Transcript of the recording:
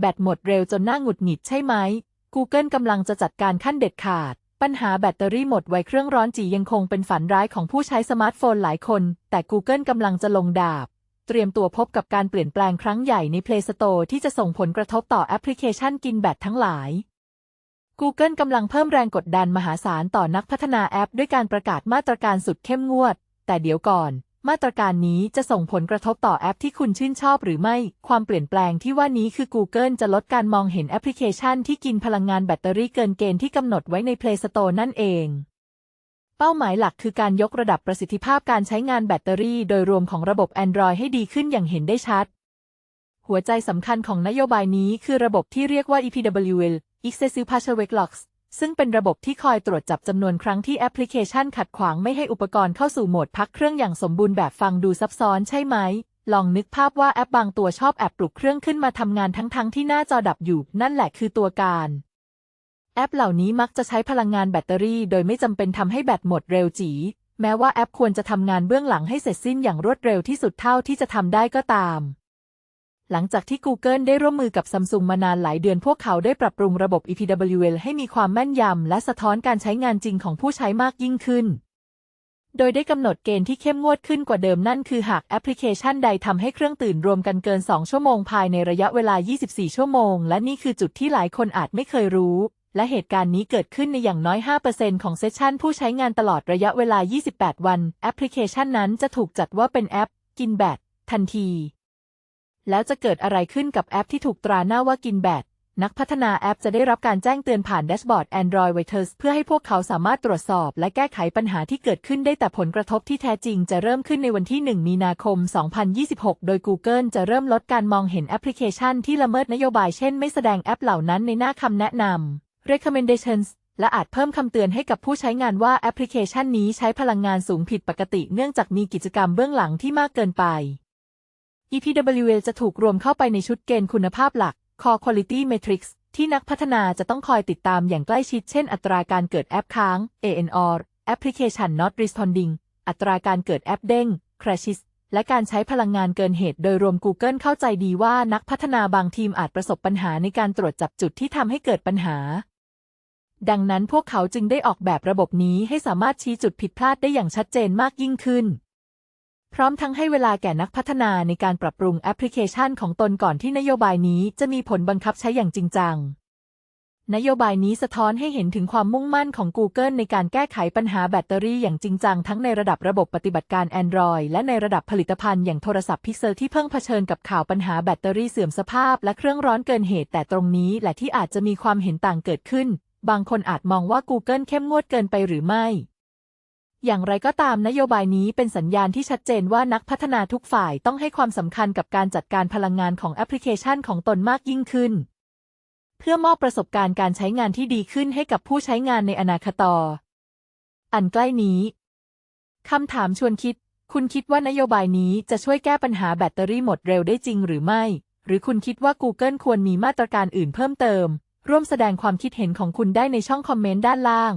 แบตหมดเร็วจนหน้าหงุดหงิดใช่ไหม Google กำลังจะจัดการขั้นเด็ดขาด ปัญหาแบตเตอรี่หมดไวเครื่องร้อนจียังคงเป็นฝันร้ายของผู้ใช้สมาร์ทโฟนหลายคน แต่ Google กำลังจะลงดาบ เตรียมตัวพบกับการเปลี่ยนแปลงครั้งใหญ่ใน Play Store ที่จะส่งผลกระทบต่อแอปพลิเคชันกินแบตทั้งหลาย Google กำลังเพิ่มแรงกดดันมหาศาลต่อนักพัฒนาแอป ด้วยการประกาศมาตรการสุดเข้มงวด แต่เดี๋ยวก่อน มาตรการนี้จะส่งผลกระทบต่อแอปที่คุณชื่นชอบหรือไม่ ความเปลี่ยนแปลงที่ว่านี้คือ Google จะลดการมองเห็นแอปพลิเคชันที่กินพลังงานแบตเตอรี่เกินเกณฑ์ที่กำหนดไว้ใน Play Store นั่นเอง เป้าหมายหลักคือการยกระดับประสิทธิภาพการใช้งานแบตเตอรี่โดยรวมของระบบ Android ให้ดีขึ้นอย่างเห็นได้ชัด หัวใจสำคัญของนโยบายนี้คือระบบที่เรียกว่า EPWL Excessive Partial Wake Locks ซึ่งเป็นระบบที่คอยตรวจจับจำนวนครั้งที่แอปพลิเคชันขัดขวางไม่ให้อุปกรณ์เข้าสู่โหมดพักเครื่องอย่างสมบูรณ์แบบฟังดูซับซ้อนใช่ไหม ลองนึกภาพว่าแอปบางตัวชอบแอบปลุกเครื่องขึ้นมาทำงานทั้งๆทที่หน้าจอดับอยู่ นั่นแหละคือตัวการ แอปเหล่านี้มักจะใช้พลังงานแบตเตอรี่ โดยไม่จำเป็นทำให้แบตหมดเร็วจี แม้ว่าแอปควรจะทำงานเบื้องหลังให้เสร็จสิ้นอย่างรวดเร็วที่สุดเท่าที่จะทำได้ก็ตาม หลังจากที่ Google ได้ร่วมมือกับ Samsung มานานหลายเดือนพวกเขาได้ปรับปรุงระบบ EPWL ให้มีความแม่นยำและสะท้อนการใช้งานจริงของผู้ใช้มากยิ่งขึ้น โดยได้กำหนดเกณฑ์ที่เข้มงวดขึ้นกว่าเดิมนั่นคือหากแอปพลิเคชันใดทำให้เครื่องตื่นรวมกันเกิน 2 ชั่วโมงภายในระยะเวลา 24 ชั่วโมง และนี่คือจุดที่หลายคนอาจไม่เคยรู้ และเหตุการณ์นี้เกิดขึ้นในอย่างน้อย 5%ของเซสชันผู้ใช้งานตลอดระยะเวลา 28 วัน แอปพลิเคชันนั้นจะถูกจัดว่าเป็นแอป กินแบตทันที แล้วจะเกิดอะไรขึ้นกับแอปที่ถูกตราหน้าว่ากินแบตนักพัฒนาแอปจะได้รับการแจ้งเตือนผ่านแดชบอร์ด Android Waters เพื่อให้พวกเขาสามารถตรวจสอบและแก้ไขปัญหาที่เกิดขึ้นได้แต่ผลกระทบที่แท้จริงจะเริ่มขึ้นในวันที่ 1 มีนาคม 2026 โดย Google จะเริ่มลดการมองเห็นแอปพลิเคชันที่ละเมิดนโยบายเช่นไม่แสดงแอปเหล่านั้นในหน้าคำแนะนำ recommendations และอาจเพิ่มคำเตือนให้กับผู้ใช้งานว่าแอปพลิเคชันนี้ใช้พลังงานสูงผิดปกติ เนื่องจากมีกิจกรรมเบื้องหลังที่มากเกินไป EPWL จะถูกรวมเข้าไปในชุดเกณฑ์คุณภาพหลัก Core Quality Metrics ที่นักพัฒนาจะต้องคอยติดตามอย่างใกล้ชิดเช่นอัตราการเกิดแอปค้าง ANR Application Not Responding อัตราการเกิดแอปเด้ง Crashes และการใช้พลังงานเกินเหตุโดยรวม Google เข้าใจดีว่านักพัฒนาบางทีมอาจประสบปัญหาในการตรวจจับจุดที่ทำให้เกิดปัญหา ดังนั้นพวกเขาจึงได้ออกแบบระบบนี้ให้สามารถชี้จุดผิดพลาดได้อย่างชัดเจนมากยิ่งขึ้น พร้อมทั้งให้เวลาแก่นักพัฒนาในการปรับปรุงแอปพลิเคชันของตนก่อนที่นโยบายนี้จะมีผลบังคับใช้อย่างจริงจัง นโยบายนี้สะท้อนให้เห็นถึงความมุ่งมั่นของ Google ในการแก้ไขปัญหาแบตเตอรี่อย่างจริงจัง ทั้งในระดับระบบปฏิบัติการ Android และในระดับผลิตภัณฑ์อย่างโทรศัพท์ Pixel ที่เพิ่งเผชิญกับข่าวปัญหาแบตเตอรี่เสื่อมสภาพ และเครื่องร้อนเกินเหตุแต่ตรงนี้แหละที่อาจจะมีความเห็นต่างเกิดขึ้น บางคนอาจมองว่า Google เข้มงวดเกินไปหรือไม่ อย่างไรก็ตามนโยบายนี้เป็นสัญญาณที่ชัดเจนว่านักพัฒนาทุกฝ่ายต้องให้ความสำคัญกับการจัดการพลังงานของแอปพลิเคชันของตนมากยิ่งขึ้น เพื่อมอบประสบการณ์การใช้งานที่ดีขึ้นให้กับผู้ใช้งานในอนาคตอันใกล้นี้คำถามชวนคิด คุณคิดว่านโยบายนี้จะช่วยแก้ปัญหาแบตเตอรี่หมดเร็วได้จริงหรือไม่ หรือคุณคิดว่า Google ควรมีมาตรการอื่นเพิ่มเติม ร่วมแสดงความคิดเห็นของคุณได้ในช่องคอมเมนต์ด้านล่าง